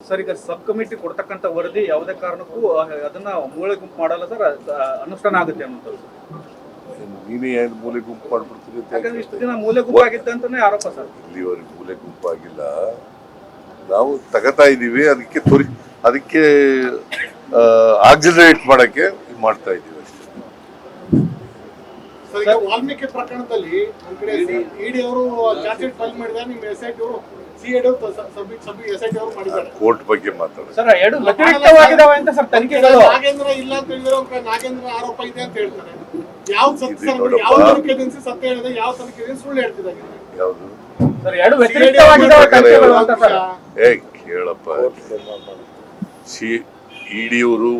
Sir ಈಗ sub committee ಕೊಡ್ತಕ್ಕಂತ ವರದಿ ಯಾವುದೇ ಕಾರಣಕ್ಕೂ ಅದನ್ನ ಮೂಳೆ ಗುಂಪು ಮಾಡಲ್ಲ ಸರ್ ಅನುಷ್ಠಾನ ಆಗುತ್ತೆ ಅನ್ನೋದು ನೀನೇ ಏನು ಮೂಲೆ ಗುಂಪು ಮಾಡ್ಬಿಡ್ತೀನಿ ಅಂತ ಯಾಕಂದ್ರೆ ಇಷ್ಟು ದಿನ ಮೂಲೆ ಗುಂಪು ಆಗಿತ್ತು ಅಂತಾನೆ ಆರೋಪ ಸರ್. ಇಲ್ಲಿವರೆಗೆ ಮೂಲೆ ಗುಂಪಾಗಿಲ್ಲ ನಾವು ತಗತಾ ಇದೀವಿ ಅದಕ್ಕೆ ತುರಿ ಅದಕ್ಕೆ ಆಕ್ಸಿಲರೇಟ್ ಮಾಡಕ್ಕೆ ಇದ್ ಮಾಡ್ತಾ ಇದ್ದೀವಿ ಅಷ್ಟೇ. ವಾಲ್ಮೀಕಿ ಪ್ರಕರಣದಲ್ಲಿ ಒಂದ್ ಕಡೆ ಇಡಿ ಅವರು ಚಾರ್ಜ್ ಶೀಟ್ ಫೈಲ್ ಮಾಡಿದ್ದಾರೆ ನಿಮ್ಮ ಎಸ್ ಐ ಟಿ ಕೋರ್ಟ್ ಬಗ್ಗೆ ಮಾತಾಡೋದು ಸರ್ ಎರಡು ವ್ಯತಿರಿಕ್ತವಾಗಿದಾವೆ ಅಂತ ಸರ್ ತನಿಖೆಗಳು. ನಾಗೇಂದ್ರ ಇಲ್ಲ ಅಂತ ಹೇಳಿದ್ರೆ ಒಂದ್ ನಾಗೇಂದ್ರ ಆರೋಪ ಇದೆ ಅಂತ ಹೇಳ್ತಾರೆ. ಯಾವ ಸತ್ಯ ಸರ್ ಯಾವ ತನಿಖೆ ಏಜೆನ್ಸಿ ಸತ್ಯ ಹೇಳಿದೆ ಯಾವ ತನಿಖೆ ಏಜೆನ್ಸಿ ಸುಳ್ಳು ಹೇಳ್ತಿದ್ದಾರೆ. ಯಾವುದು? ಸರ್ ಎರಡು ವ್ಯತಿರಿಕ್ತವಾಗಿದಾವೆ ತನಿಖೆಗಳು ಅಂತ ಸರ್. ಏ ಕೇಳಪ್ಪ. ಸಿ ಇಡಿಯವರು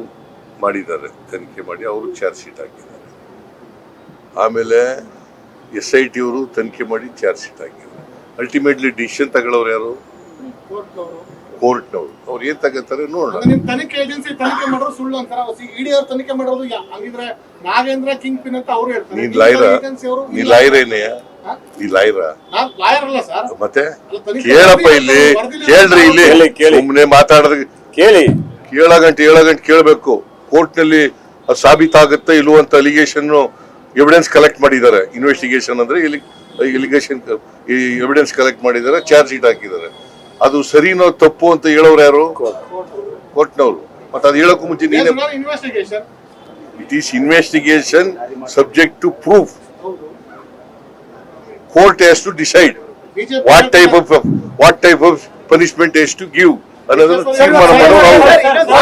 ಮಾಡಿದ್ದಾರೆ ತನಿಖೆ ಮಾಡಿ ಅವರು ಚಾರ್ಜ್ ಶೀಟ್ ಹಾಕಿದ್ದಾರೆ. ಆಮೇಲೆ ಎಸ್ ಐ ಟಿ ಅವರು ತನಿಖೆ ಮಾಡಿ ಚಾರ್ಜ್ ಶೀಟ್ ಹಾಕಿದ್ದಾರೆ. ಅಲ್ಟಿಮೇಟ್ಲಿ ಡಿಸಿಷನ್ ತಗೊಳ್ಳೋರು ಯಾರು? ಕೋರ್ಟ್ನವರು ಅವ್ರು ಏನ್ ತಗೋತಾರೆ ನೋಡೋಣ. ನಿಮ್ ತನಿಖೆ ಏಜೆನ್ಸಿ ತನಿಖೆ ಮಾಡೋರು ಸುಳ್ಳು ಅಂತಾರ. ಇಡಿ ಅವ್ರು ತನಿಖೆ ಮಾಡೋದು ಹಂಗಿದ್ರೆ ನಾಗೇಂದ್ರ ಕಿಂಗ್ ಪಿನ್ ಅಂತ ಅವ್ರು ಹೇಳ್ತಾರೆ. ನೀನ್ ಲಾಯ್ರ ನೀ ನೀ ಲಾಯ್ರ ನಾನ್ ಲಾಯರ್ ಅಲ್ಲ ಸರ್ ಮತ್ತೆ? ಕೇಳಪ್ಪ ಇಲ್ಲಿ. ಕೇಳ್ರಿ ಇಲ್ಲಿ. ಸುಮ್ನೆ ಮಾತಾಡದ. ಕೇಳಿ. ಕೇಳ ಗಂಟೆ ಏಳ ಗಂಟೆ ಕೇಳಬೇಕು. ಕೋರ್ಟ್ನಲ್ಲಿ ಅದು ಸಾಬೀತಾಗುತ್ತೆ ಇಲ್ಲೋ ಅಂತ ಅಲಿಗೇಷನ್ ಎವಿಡೆನ್ಸ್ ಕಲೆಕ್ಟ್ ಮಾಡಿದ್ದಾರೆ. ಇನ್ವೆಸ್ಟಿಗೇಷನ್ ಅಂದ್ರೆ ಎಲಿಗೇಷನ್ ಎವಿಡೆನ್ಸ್ ಕಲೆಕ್ಟ್ ಮಾಡಿದ್ದಾರೆ ಚಾರ್ಜ್ ಶೀಟ್ ಹಾಕಿದ್ದಾರೆ ಅದು ಸರಿನೋ ತಪ್ಪು ಅಂತ ಹೇಳೋರು ಯಾರು ಕೋರ್ಟ್ನವರು ಮತ್ತೆ ಅದು ಹೇಳೋಕ್ಕೂ ಮುಂಚೆ ನೀನೆ it is investigation subject to proof court has to decide what type of what type of punishment is to give ಅನ್ನೋದನ್ನು ತೀರ್ಮಾನ ಮಾಡೋ ಮಾಡೋರು